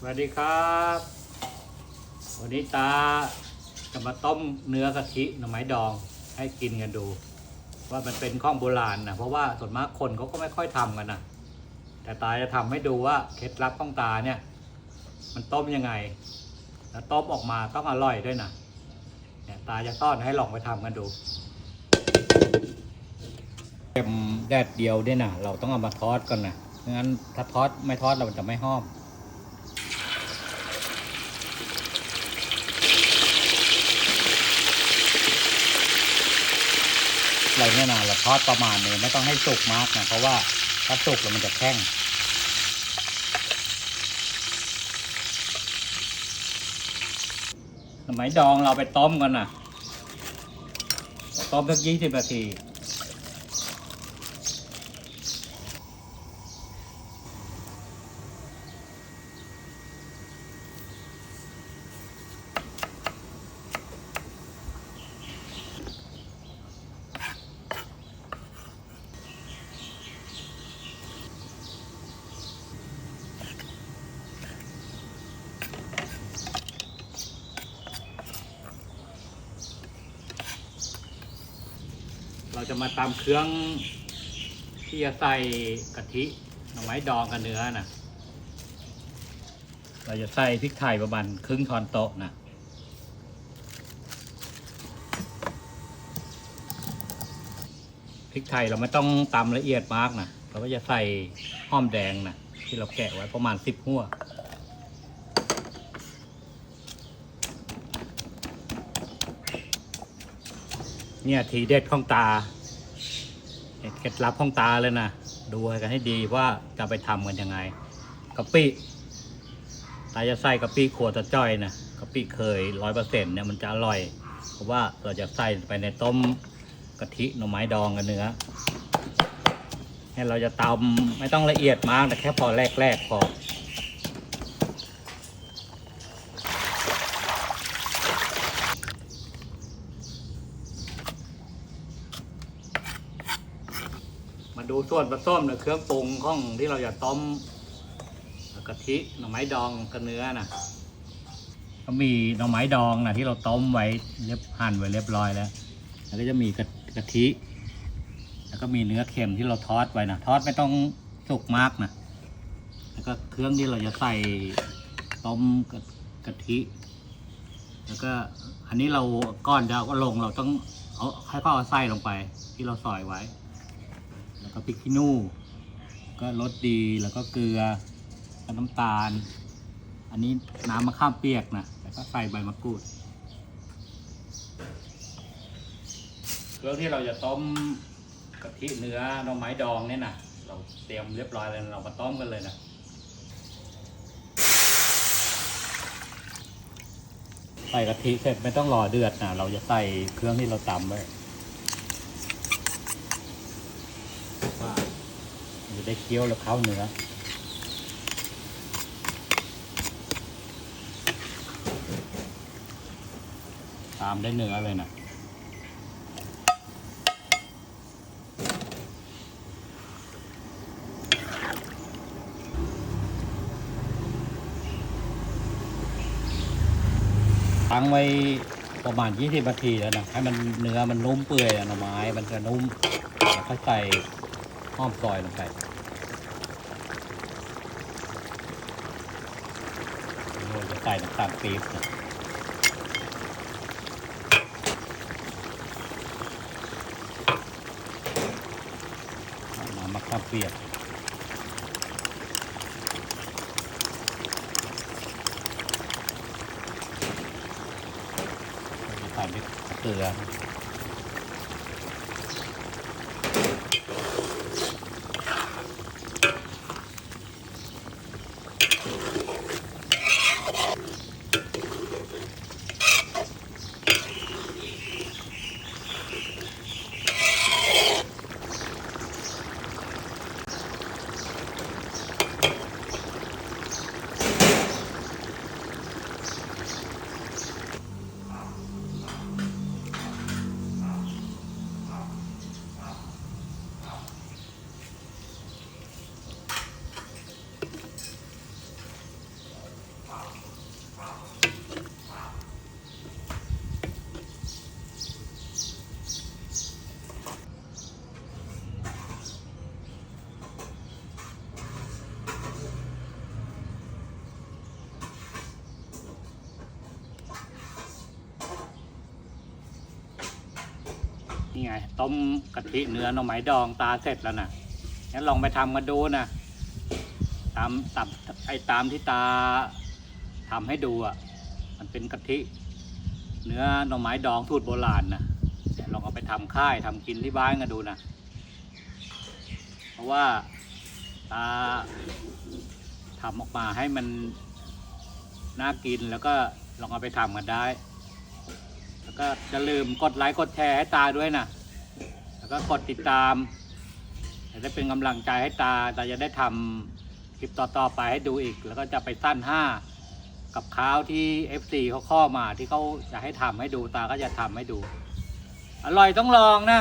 สวัสดีครับ วันนี้ตาจะมาต้มเนื้อกะทิหน่อไม้ดองให้กินกันดู ว่ามันเป็นข้องโบราณนะเพราะว่าส่วนมากคนเขาก็ไม่ค่อยทำกันนะแต่ตาจะทำให้ดูว่าเคล็ดลับของตาเนี่ย มันต้มยังไง แล้วต้มออกมาต้องอร่อยด้วยนะเนี่ยตาจะต้อนให้ลองไปทำกันดูเต็มแดดเดียวด้วยนะเราต้องเอามาทอดก่อนนะไม่งั้นถ้าทอดไม่ทอดเราจะไม่หอม อะไรเนี่ยนะเราทอดประมาณนี้ไม่ต้องให้สุกมากนะเพราะว่าถ้าสุกแล้วมันจะแข็งสมัยดองเราไปต้มกันนะต้มสักยี่สิบนาที เราจะมาตำเครื่องที่จะใส่กะทิหน่อไม้ดองกับเนื้อนะเราจะใส่พริกไทยประมาณครึ่งช้อนโต๊ะนะพริกไทยเราไม่ต้องตำละเอียดมากนะเราก็จะใส่หอมแดงนะที่เราแกะไว้ประมาณสิบหัว เนี่ยทีเด็ดของตาเคล็ดลับของตาเลยนะดูกันให้ดีว่าจะไปทำกันยังไงกะปิตาจะใส่กะปิขวดตะจ้อยนะกะปิเคยร้อยเปอร์เซ็นต์เนี่ยมันจะอร่อย เพราะว่าเราจะใส่ไปในต้มกะทิหน่อไม้ดองกับเนื้อให้เราจะตำไม่ต้องละเอียดมากแต่แค่พอแรกๆพอ ดูส่วนผสมในเครื่องปรุงของที่เราจะต้มกะทิหน่อไม้ดองกับเนื้อนะก็มีหน่อไม้ดองนะที่เราต้มไว้เรียบหั่นไว้เรียบร้อยแล้ว แล้วก็จะมีกะกะทิ แล้วก็มีเนื้อเค็มที่เราทอดไว้นะทอดไม่ต้องสุกมากนะแล้วก็เครื่องที่เราจะใส่ต้มกะกะทิ แล้วก็อันนี้เราก้อนเอาก็ลงเราต้องเอาให้เขาเอาไส้ลงไปที่เราซอยไว้ แล้วก็พริกขี้หนูก็รสดีแล้วก็เกลือแล้วน้ำตาล อันนี้น้ำมะข้ามเปียกนะแล้วก็ใส่ใบมะกรูดเครื่องที่เราจะต้มกะทิเนื้อหน่อไม้ดองเนี่ยนะเราเตรียมเรียบร้อยแล้วเรามาต้มกันเลยนะใส่กะทิเสร็จไม่ต้องรอเดือดนะเราจะใส่เครื่องที่เราตำไว้ ว่ามันจะ ได้เคี้ยวแล้วเข้าเนื้อตามได้เนื้อเลยนะตั้งไว้ประมาณ 20 นาทีแล้วนะ ให้มันเนื้อมันนุ่มเปื่อยหน่อไม้ มันจะนุ่มแล้วก็ใส่ห้อมซอยลงไปเราจะ ใส่น้ำตาลปี๊บนะน้ำมะขามเปียกใส่พริกเกลือ ไง ต้มกะทิเนื้อหน่อไม้ดองตาเสร็จแล้วนะงั้นลองไปทำกันดูนะตามตามไอ้ตามที่ตาทำให้ดูอะ มันเป็นกะทิ เนื้อหน่อไม้ดองสูตโบราณนะเดี๋ยวลองเอาไปทำค่ายทำกินที่บ้านกันดูนะเพราะว่าตาทำออกมาให้มันน่ากินแล้วก็ลองเอาไปทำกันได้ แล้วก็จะลืมกดไลค์กดแชร์ให้ตาด้วยนะ แล้วก็กดติดตามจะได้เป็นกำลังใจให้ตาตาจะได้ทำคลิปต่อๆไปให้ดูอีก แล้วก็จะไปสั้นห้ากับข้าวที่ FC เขาข้อมาที่เขาจะให้ทำให้ดูตาก็จะทำให้ดู อร่อยต้องลองนะ